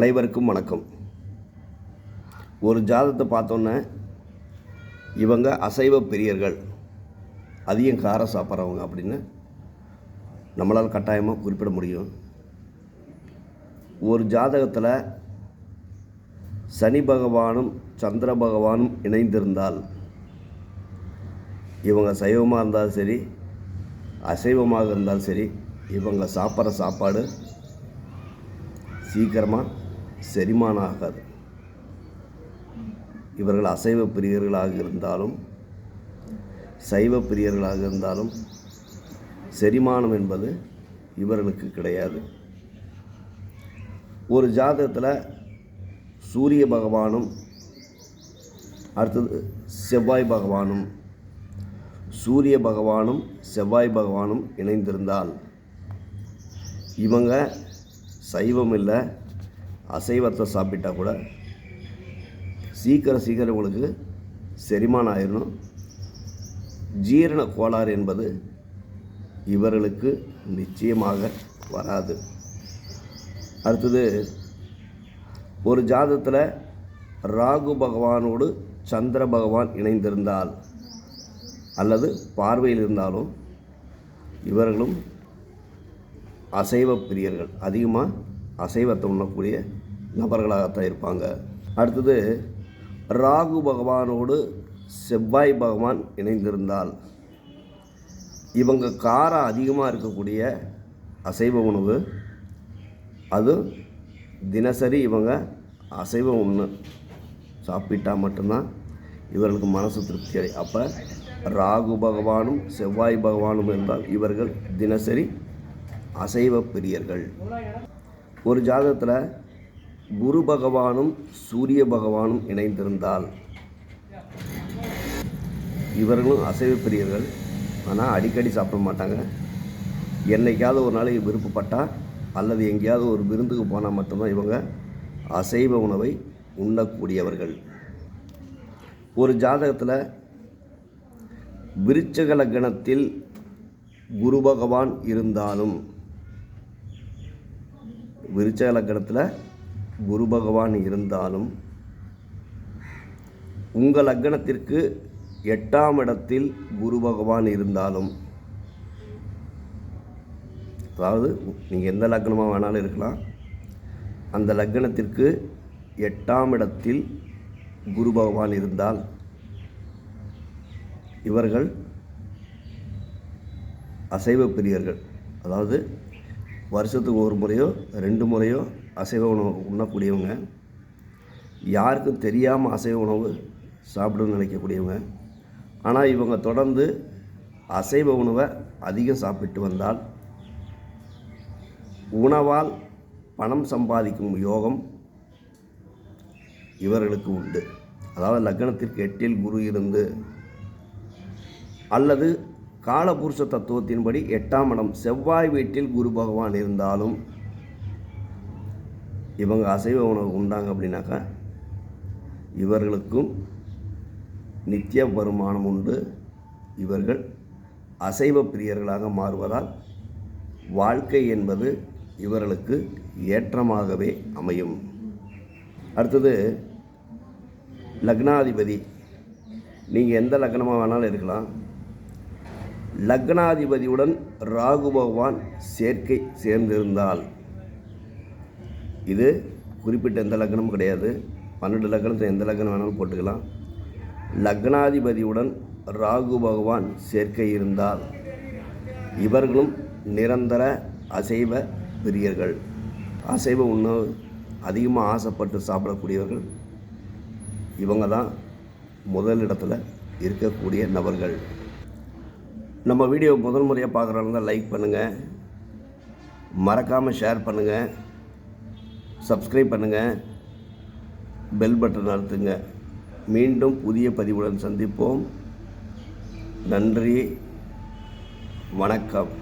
அனைவருக்கும் வணக்கம். ஒரு ஜாதகத்தை பார்த்தோன்னே இவங்க அசைவ பிரியர்கள். அதிகம் காரம் சாப்பிட்றவங்க அப்படின்னு நம்மளால் கட்டாயமாக குறிப்பிட முடியும். ஒரு ஜாதகத்தில் சனி பகவானும் சந்திர பகவானும் இணைந்திருந்தால் இவங்க சைவமாக இருந்தாலும் சரி அசைவமாக இருந்தாலும் சரி இவங்க சாப்பிட்ற சாப்பாடு சீக்கிரமாக செரிமானம் ஆகாது இவர்கள் அசைவ பிரியர்களாக இருந்தாலும் சைவ பிரியர்களாக இருந்தாலும் செரிமானம் என்பது இவர்களுக்கு கிடையாது. ஒரு ஜாதகத்தில் சூரிய பகவானும் அடுத்தது செவ்வாய் பகவானும் சூரிய பகவானும் செவ்வாய் பகவானும் இணைந்திருந்தால் இவங்க சைவம் இல்லை அசைவத்தை சாப்பிட்டா கூட சீக்கிரம் சீக்கிரம் உங்களுக்கு செரிமானம் ஆயிடணும் ஜீரண கோளாறு என்பது இவர்களுக்கு நிச்சயமாக வராது. அடுத்தது ஒரு ஜாதத்தில் ராகு பகவானோடு சந்திர பகவான் இணைந்திருந்தால் அல்லது பார்வையில் இருந்தாலும் இவர்களும் அசைவ பிரியர்கள் அதிகமாக அசைவத்தை உண்ணக்கூடிய நபர்களாகத்தான் இருப்பாங்க. அடுத்தது ராகு பகவானோடு செவ்வாய் பகவான் இணைந்திருந்தால் இவங்க காரம் அதிகமாக இருக்கக்கூடிய அசைவ உணவு அது தினசரி இவங்க அசைவ உண்ணு சாப்பிட்டால் மட்டும்தான் இவர்களுக்கு மனசு திருப்தி அடை. அப்போ ராகு பகவானும் செவ்வாய் பகவானும் இருந்தால் இவர்கள் தினசரி அசைவ பிரியர்கள். ஒரு ஜாதகத்தில் குரு பகவானும் சூரிய பகவானும் இணைந்திருந்தால் இவர்களும் அசைவ பிரியர்கள். ஆனால் அடிக்கடி சாப்பிட மாட்டாங்க. என்னைக்காவது ஒரு நாளைக்கு விருப்பப்பட்டால் அல்லது எங்கேயாவது ஒரு விருந்துக்கு போனால் மட்டும்தான் இவங்க அசைவ உணவை உண்ணக்கூடியவர்கள். ஒரு ஜாதகத்தில் விருச்சக லக்னத்தில் குரு பகவான் இருந்தாலும் விருச்சக லக்னத்தில் குரு பகவான் இருந்தாலும் உங்கள் லக்னத்திற்கு எட்டாம் இடத்தில் குரு பகவான் இருந்தாலும் அதாவது நீங்கள் எந்த லக்னமாக வேணாலும் இருக்கலாம் அந்த லக்னத்திற்கு எட்டாம் இடத்தில் குரு பகவான் இருந்தால் இவர்கள் அசைவ பிரியர்கள். அதாவது வருஷத்துக்கு ஒரு முறையோ ரெண்டு முறையோ அசைவ உணவு உண்ணக்கூடியவங்க. யாருக்கும் தெரியாமல் அசைவ உணவு சாப்பிடணும்னு நினைக்கக்கூடியவங்க. ஆனால் இவங்க தொடர்ந்து அசைவ உணவை அதிகம் சாப்பிட்டு வந்தால் உணவால் பணம் சம்பாதிக்கும் யோகம் இவர்களுக்கு உண்டு. அதாவது லக்னத்திற்கு எட்டில் குரு இருந்து அல்லது காலபுருஷ தத்துவத்தின்படி எட்டாம் இடம் செவ்வாய் வீட்டில் குரு பகவான் இருந்தாலும் இவங்க அசைவ உணவு உண்டாங்க அப்படின்னாக்கா இவர்களுக்கும் நித்திய வருமானம் உண்டு. இவர்கள் அசைவ பிரியர்களாக மாறுவதால் வாழ்க்கை என்பது இவர்களுக்கு ஏற்றமாகவே அமையும். அடுத்தது லக்னாதிபதி. நீங்கள் எந்த லக்னமாக வேணாலும் இருக்கலாம். லக்னாதிபதியுடன் ராகு பகவான் சேர்க்கை சேர்ந்திருந்தால். இது குறிப்பிட்ட எந்த லக்னமும் கிடையாது. பன்னெண்டு லக்னத்தில் எந்த லக்னம் வேணாலும் போட்டுக்கலாம். லக்னாதிபதியுடன் ராகு பகவான் சேர்க்கை இருந்தால் இவர்களும் நிரந்தர அசைவ பிரியர்கள். அசைவ உணவு அதிகமாக ஆசைப்பட்டு சாப்பிடக்கூடியவர்கள் இவங்க தான் முதலிடத்தில் இருக்கக்கூடிய நபர்கள். நம்ம வீடியோ முதல் முறையாக பார்க்குறவங்க லைக் பண்ணுங்கள் மறக்காமல் ஷேர் பண்ணுங்கள் சப்ஸ்கிரைப் பண்ணுங்கள் பெல் பட்டன் அழுத்துங்க. மீண்டும் புதிய பதிவுடன் சந்திப்போம். நன்றி. வணக்கம்.